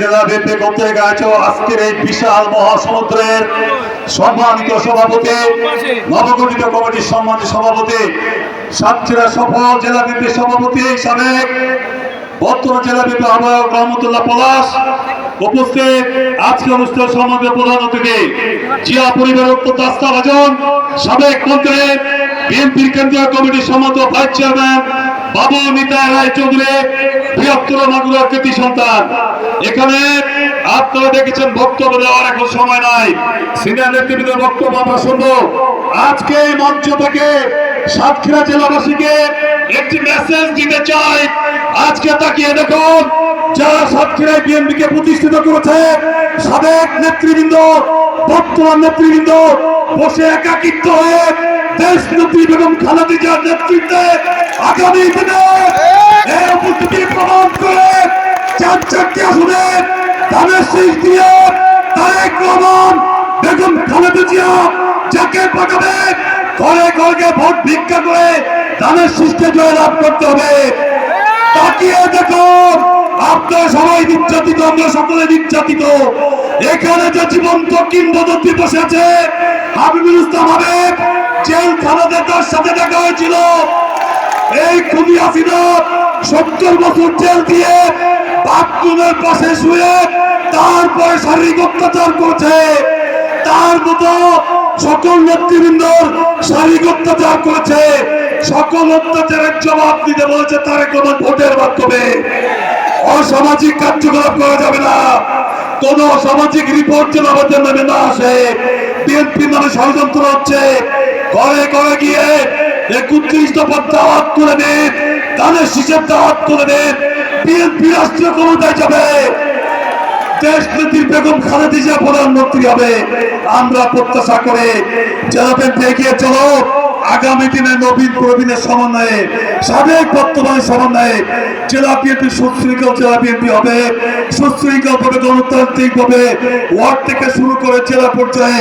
জেলা বিএনপি কর্তৃক আয়োজিত আজকের এই বিশাল মহাসমুদ্রের সম্মানিত সভাপতি, নবগঠিত কমিটির সম্মানিত সভাপতি, সাতক্ষীরা সফল জেলা বিএনপি সভাপতি সাবেক বর্তমান জেলা বিএনপি আহ্বায়ক রহমতুল্লাহ পলাশ উপস্থিত। আজকে অনুষ্ঠান সম্মানিত প্রধান অতিথি, জিয়া পরিবারের অত্যন্ত আস্থাভাজন সাবেক মন্ত্রী, বিএনপির কেন্দ্রীয় কমিটির সম্মানিত ভাইস চেয়ারম্যান বাবু নিতাই রায় চৌধুরী, বৃহত্তর মাগুরার কৃতি সন্তান। এখানে আপনারা দেখেছেন বক্তব্য দেওয়ার এখন সময় নাই। সিনিয়র নেতৃবৃন্দের বক্তব্য আমরা শুনব। আজকে এই মঞ্চ থেকে সাতক্ষীরা জেলাবাসীকে একটি মেসেজ দিতে চাই। আজকে তাকিয়ে দেখুন, যারা সাতক্ষীরায় বিএনপিকে প্রতিষ্ঠিত করেছে, সাবেক নেতৃবৃন্দ, বর্তমান নেতৃবৃন্দ বসে একাকিত্ব হয়ে দেশ নেত্রী বেগম খালেদা জিয়ার নেতৃত্বে আগামী দিনে এই উপস্থিতি প্রমাণ করে চার চারটি আসনে ধানের শীষ দিয়ে তারেক রহমান, বেগম খালেদা জিয়া যাকে পাঠাবে, ঘরে ঘরে ভোট ভিক্ষা করে ধানের শীষকে জয় লাভ করতে হবে। তাকিয়ে দেখুন, আপনারা সবাই নির্যাতিত, আমরা সকলে নির্যাতিত। এখানে যে জীবন্ত কিংবদন্তি বসে আছে হাবিবুল ইসলাম হাবিব জেল খানাদের সাথে দেখা হয়েছিল। এই খুনি হাসিনা সত্তর বছর জেল দিয়ে বাথরুমের পাশে শুয়ে তারপরে শারীরিক অত্যাচার করছে। তার মতো সকল নেতৃবৃন্দর শারীরিক অত্যাচার করেছে। সকল অত্যাচারের জবাব দিতে বলেছে তার কোনো ভোটের মাধ্যমে। অসামাজিক কার্যকলাপ করা যাবে না। কোন সামাজিক রিপোর্ট যেন আমাদের নামে না আসে। বিএনপি নামে ষড়যন্ত্র হচ্ছে। ঘরে ঘরে গিয়ে একত্রিশ দফার দাওয়াত শীষের দাওয়াত দিন বিএনপি রাষ্ট্রীয় ক্ষমতায় যাবে। দেশ নেত্রী হবে। চলো, আগামী দিনে নবীন সাবেক ওয়ার্ড থেকে শুরু করে জেলা পর্যায়ে